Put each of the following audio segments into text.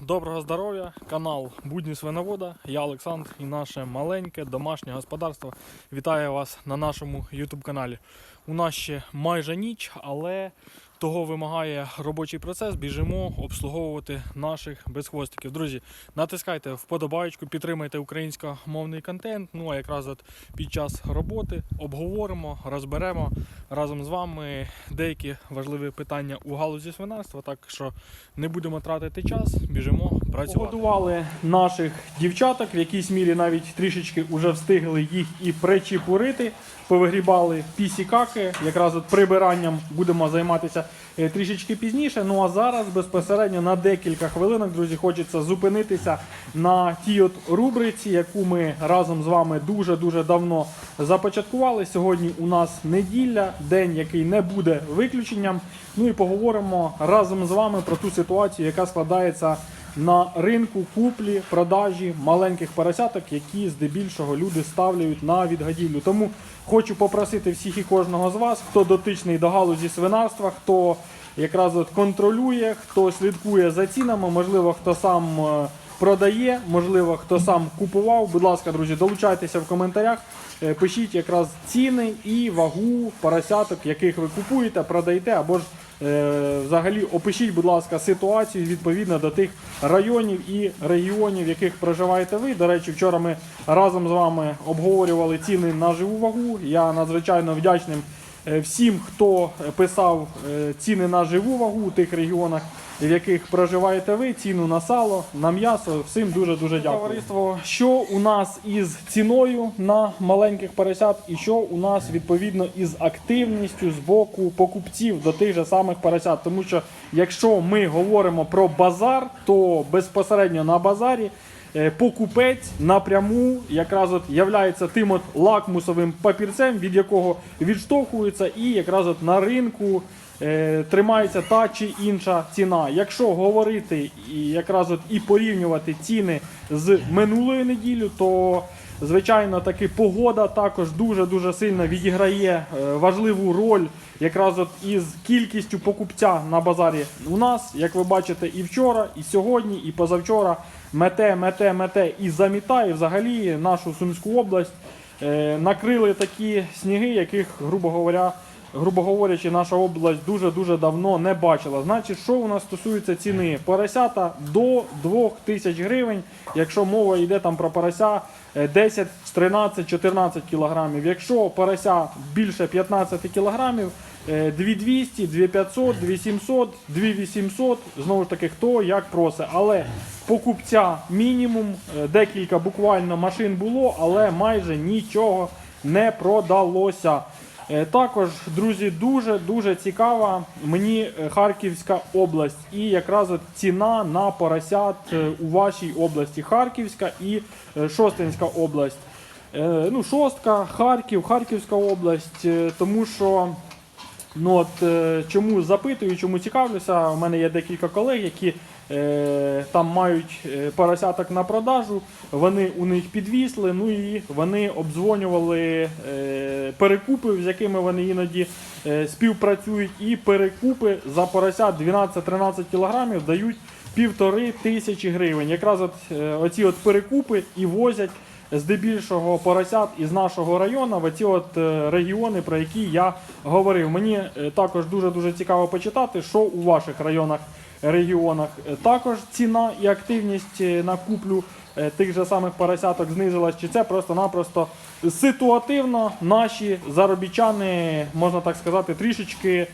Доброго здоров'я! Канал Будні Свиновода. Я Олександр і наше маленьке домашнє господарство вітає вас на нашому YouTube каналі. У нас ще майже ніч, але того вимагає робочий процес. Біжимо обслуговувати наших безхвостиків. Друзі, натискайте вподобайку, підтримайте українськомовний контент. Ну а якраз от під час роботи обговоримо, розберемо разом з вами деякі важливі питання у галузі свинарства. Так що не будемо тратити час, біжимо працювати. Погодували наших дівчаток, в якійсь мірі навіть трішечки вже встигли їх і причепурити. Повигрібали пісікаки, якраз от прибиранням будемо займатися трішечки пізніше. Ну а зараз безпосередньо на декілька хвилинок, друзі, хочеться зупинитися на тій от рубриці, яку ми разом з вами дуже-дуже давно започаткували. Сьогодні у нас неділя, день, який не буде виключенням. Ну і поговоримо разом з вами про ту ситуацію, яка складається на ринку куплі, продажі маленьких поросяток, які здебільшого люди ставлять на відгадівлю. Тому хочу попросити всіх і кожного з вас, хто дотичний до галузі свинарства, хто якраз от контролює, хто слідкує за цінами, можливо, хто сам е, продає, можливо, хто сам купував. Будь ласка, друзі, долучайтеся в коментарях. Е, Пишіть якраз ціни і вагу поросяток, яких ви купуєте, продаєте, або ж е, взагалі опишіть, будь ласка, ситуацію відповідно до тих районів і регіонів, в яких проживаєте ви. До речі, вчора ми разом з вами обговорювали ціни на живу вагу. Я надзвичайно вдячним всім, хто писав е, ціни на живу вагу у тих регіонах, в яких проживаєте ви, ціну на сало, на м'ясо. Всім дуже дуже дякую. Товариство, що у нас із ціною на маленьких поросят, і що у нас відповідно із активністю з боку покупців до тих же самих поросят. Тому що якщо ми говоримо про базар, то безпосередньо на базарі. Е, Покупець напряму якраз от являється тим от лакмусовим папірцем, від якого відштовхується, і якраз от на ринку е, тримається та чи інша ціна. Якщо говорити і якраз от і порівнювати ціни з минулої неділі, то звичайно таки погода також дуже дуже сильно відіграє е, важливу роль якраз от із кількістю покупця на базарі. У нас, як ви бачите, і вчора, і сьогодні, і позавчора мете, мете, мете і замітає взагалі нашу Сумську область. Е, накрили такі сніги, яких, грубо говоря, грубо говорячи, наша область дуже-дуже давно не бачила. Значить, що у нас стосується ціни? Поросята до 2000 гривень, якщо мова йде там про порося е, 10, 13, 14 кілограмів. Якщо порося більше 15 кілограмів, 2200, 2500, 2700, 2800, знову ж таки, хто як просить. Але покупця мінімум, е, декілька буквально машин було, але майже нічого не продалося. Е, Також, друзі, дуже дуже цікава мені е, Харківська область і якраз от ціна на поросят у вашій області. Харківська і Шостинська область. Ну, шостка, Харків, Харківська область, тому що Ну от е, чому запитую, чому цікавлюся. У мене є декілька колег, які е, там мають е, поросяток на продажу. Вони у них підвісли, ну і вони обдзвонювали е, перекупи, з якими вони іноді е, співпрацюють. І перекупи за поросят 12-13 кілограмів дають півтори тисячі гривень. Якраз от е, оці от перекупи і возять здебільшого поросят із нашого району в ці от е, регіони, про які я говорив. Мені е, також дуже дуже цікаво почитати, що у ваших районах, регіонах Е, також ціна і активність на куплю тих же самих поросяток знизилась, чи це просто-напросто ситуативно наші заробітчани, можна так сказати, трішечки.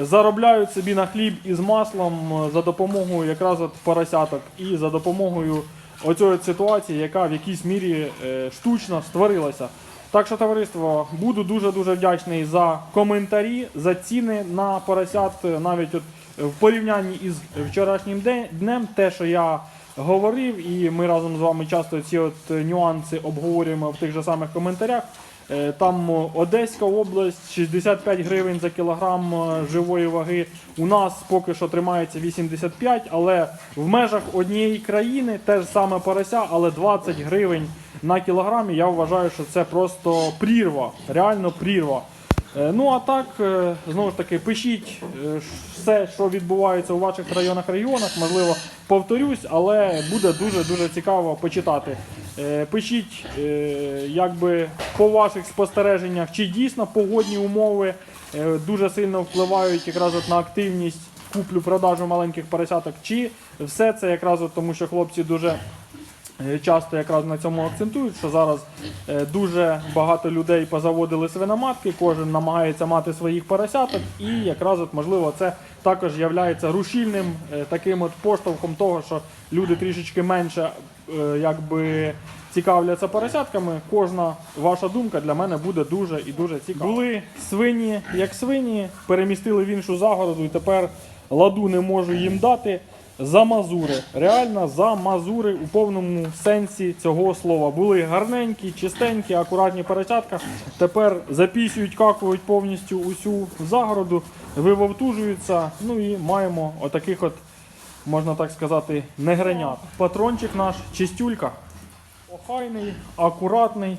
Заробляють собі на хліб із маслом за допомогою якраз от поросяток і за допомогою оцієї ситуації, яка в якійсь мірі е, штучно створилася. Так що, товариство, буду дуже-дуже вдячний за коментарі, за ціни на поросят, е, навіть от в порівнянні із вчорашнім днем, те, що я говорив, і ми разом з вами часто ці от е, нюанси обговорюємо в тих же самих коментарях. Е, Там Одеська область 65 гривень за кілограм е, живої ваги. У нас поки що тримається 85, але в межах однієї країни те ж саме порося, але 20 гривень на кілограм. І Я вважаю, що це просто прірва, реально прірва. Е, Ну а так, знову ж таки, пишіть все, що відбувається у ваших районах регіонах. Можливо, повторюсь, але буде дуже дуже цікаво почитати. Е, Пишіть, е, якби по ваших спостереженнях, чи дійсно погодні умови е, дуже сильно впливають якраз от на активність куплю-продажу маленьких поросяток, чи все це якраз от тому, що хлопці дуже Часто якраз на цьому акцентують, що зараз дуже багато людей позаводили свиноматки, кожен намагається мати своїх поросяток, і якраз от можливо це також є рушільним таким от поштовхом того, що люди трішечки менше якби цікавляться поросятками. Кожна ваша думка для мене буде дуже і дуже цікава. Були свині як свині, перемістили в іншу загороду, і тепер ладу не можу їм дати. За мазури, реально за мазури у повному сенсі цього слова. Були гарненькі, чистенькі, акуратні поросятка. Тепер запісюють, какують повністю усю загороду, вивовтужуються. Ну і маємо отаких от, можна так сказати, не гранят. Патрончик наш чистюлька. Охайний, акуратний.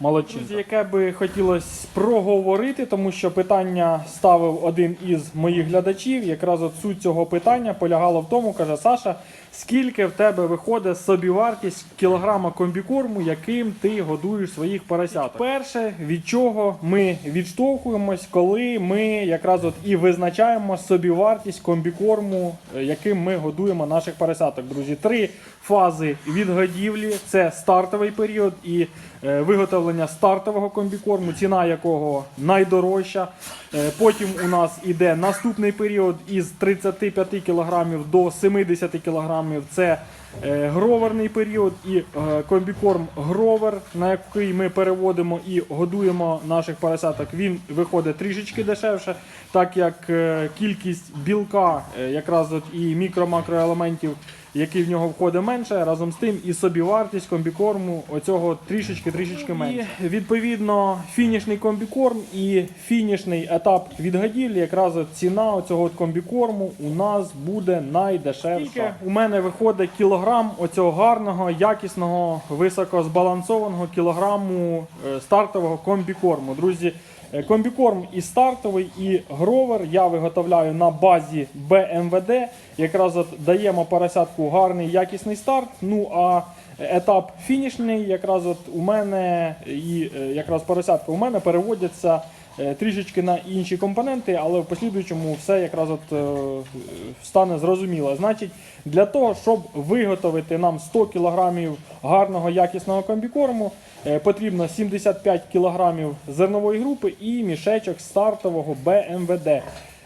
Молодчинка. Яке би хотілося проговорити, тому що питання ставив один із моїх глядачів. Якраз от суть цього питання полягала в тому, каже Саша, скільки в тебе виходить собівартість кілограма комбікорму, яким ти годуєш своїх поросят. Перше, від чого ми відштовхуємось, коли ми якраз от і визначаємо собівартість комбікорму, е, яким ми годуємо наших поросяток. Друзі, три фази відгодівлі: це стартовий період і е, виготовлення стартового комбікорму, ціна якого найдорожча. Е, Потім у нас іде наступний період із 35 кг до 70 кг. Це е, гроверний період і е, комбікорм гровер, на який ми переводимо і годуємо наших поросяток. Він виходить трішечки дешевше, так як е, кількість білка, якраз от і мікро-макроелементів який в нього входить менше, разом з тим і собівартість комбікорму оцього трішечки-трішечки менше. І відповідно фінішний комбікорм і фінішний етап відгодівлі, якраз ціна оцього комбікорму у нас буде найдешевша. У мене виходить кілограм оцього гарного, якісного, високозбалансованого кілограму е, стартового комбікорму. Друзі, Е, Комбікорм і стартовий, і гровер я виготовляю на базі БМВД. Якраз от даємо поросятку гарний якісний старт. Ну а етап фінішний, якраз от у мене і е, якраз поросятка у мене переводяться е, трішечки на інші компоненти, але в послідуючому все якраз от е, стане зрозуміло. Значить, для того, щоб виготовити нам 100 кг гарного якісного комбікорму, потрібно 75 кг зернової групи і мішечок стартового БМВД.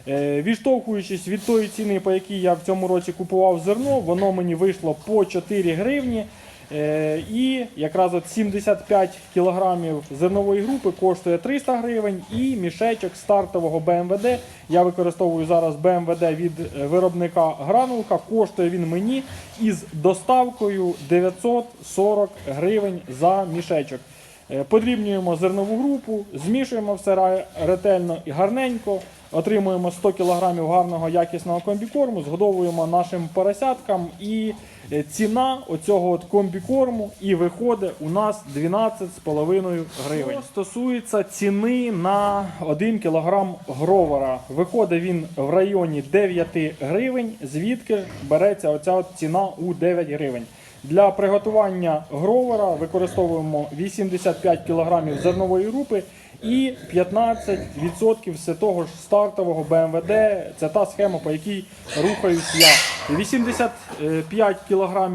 Е, Відштовхуючись від тої ціни, по якій я в цьому році купував зерно, воно мені вийшло по 4 гривні. Е, І якраз от 75 кілограмів зернової групи коштує 300 гривень, і мішечок стартового БМВД. Я використовую зараз БМВД від е, виробника Гранулка. Коштує він мені із доставкою 940 гривень за мішечок. Подрібнюємо зернову групу, змішуємо все ретельно і гарненько. Отримуємо 100 кг гарного якісного комбікорму, згодовуємо нашим поросяткам і е, ціна оцього от комбікорму і виходить у нас 12,5 гривень. Що стосується ціни на 1 кг гровера, виходить він в районі 9 гривень, звідки береться оця от ціна у 9 гривень. Для приготування гровера використовуємо 85 кг зернової групи і 15% все того ж стартового БМВД. Це та схема, по якій рухаюсь я. 85 кг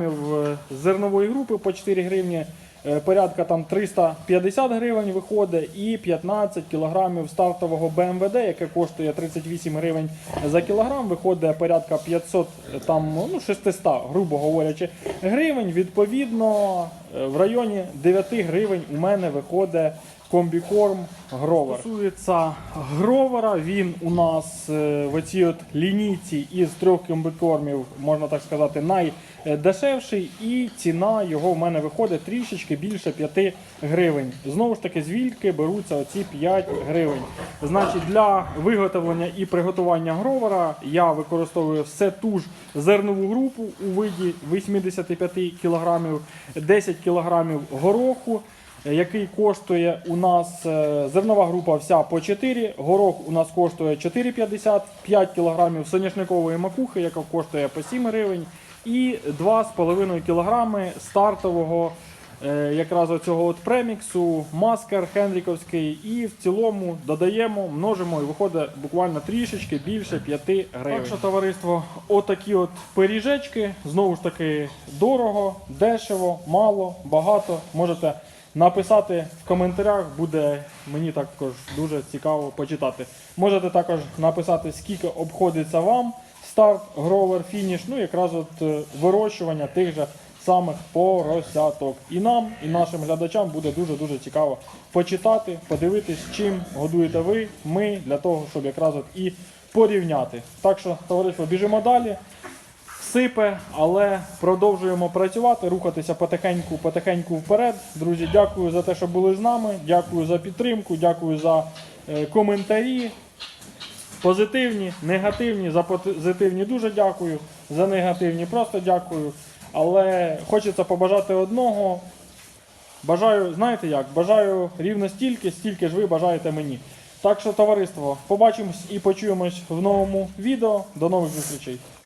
зернової групи по 4 гривні. е, Порядка там 350 гривень виходить і 15 кілограмів стартового БМВД, яке коштує 38 гривень за кілограм, виходить порядка 500, е, там, ну, 600, грубо говорячи, гривень. Відповідно, е, в районі 9 гривень у мене виходить комбікорм гровер. Стосується гровера, він у нас е, в оцій от лінійці із трьох комбікормів, можна так сказати, найдешевший, і ціна його в мене виходить трішечки більше 5 гривень. Знову ж таки, звідки беруться оці 5 гривень. Значить, для виготовлення і приготування гровера я використовую все ту ж зернову групу у виді 85 кг, 10 кг гороху. Е, який коштує у нас е, зернова група вся по 4, горох у нас коштує 4,50, 5 кг соняшникової макухи, яка коштує по 7 гривень, і 2,5 кг стартового е, якраз оцього от преміксу, маскар Хенріковський, і в цілому додаємо, множимо і виходить буквально трішечки більше 5 гривень. Так що, товариство, отакі от пиріжечки, знову ж таки, дорого, дешево, мало, багато. Можете написати в коментарях, буде мені також дуже цікаво почитати. Можете також написати, скільки обходиться вам старт, гровер, фініш, ну якраз от е, вирощування тих же самих поросяток. І нам, і нашим глядачам буде дуже-дуже цікаво почитати, подивитись, чим годуєте ви, ми, для того, щоб якраз от і порівняти. Так що, товариство, біжимо далі. Сипе, але продовжуємо працювати, рухатися потихеньку, потихеньку вперед. Друзі, дякую за те, що були з нами. Дякую за підтримку, дякую за е, коментарі. Позитивні, негативні, за позитивні дуже дякую, за негативні просто дякую. Але хочеться побажати одного. Бажаю, знаєте як, бажаю рівно стільки, стільки ж ви бажаєте мені. Так що, товариство, побачимось і почуємось в новому відео. До нових зустрічей.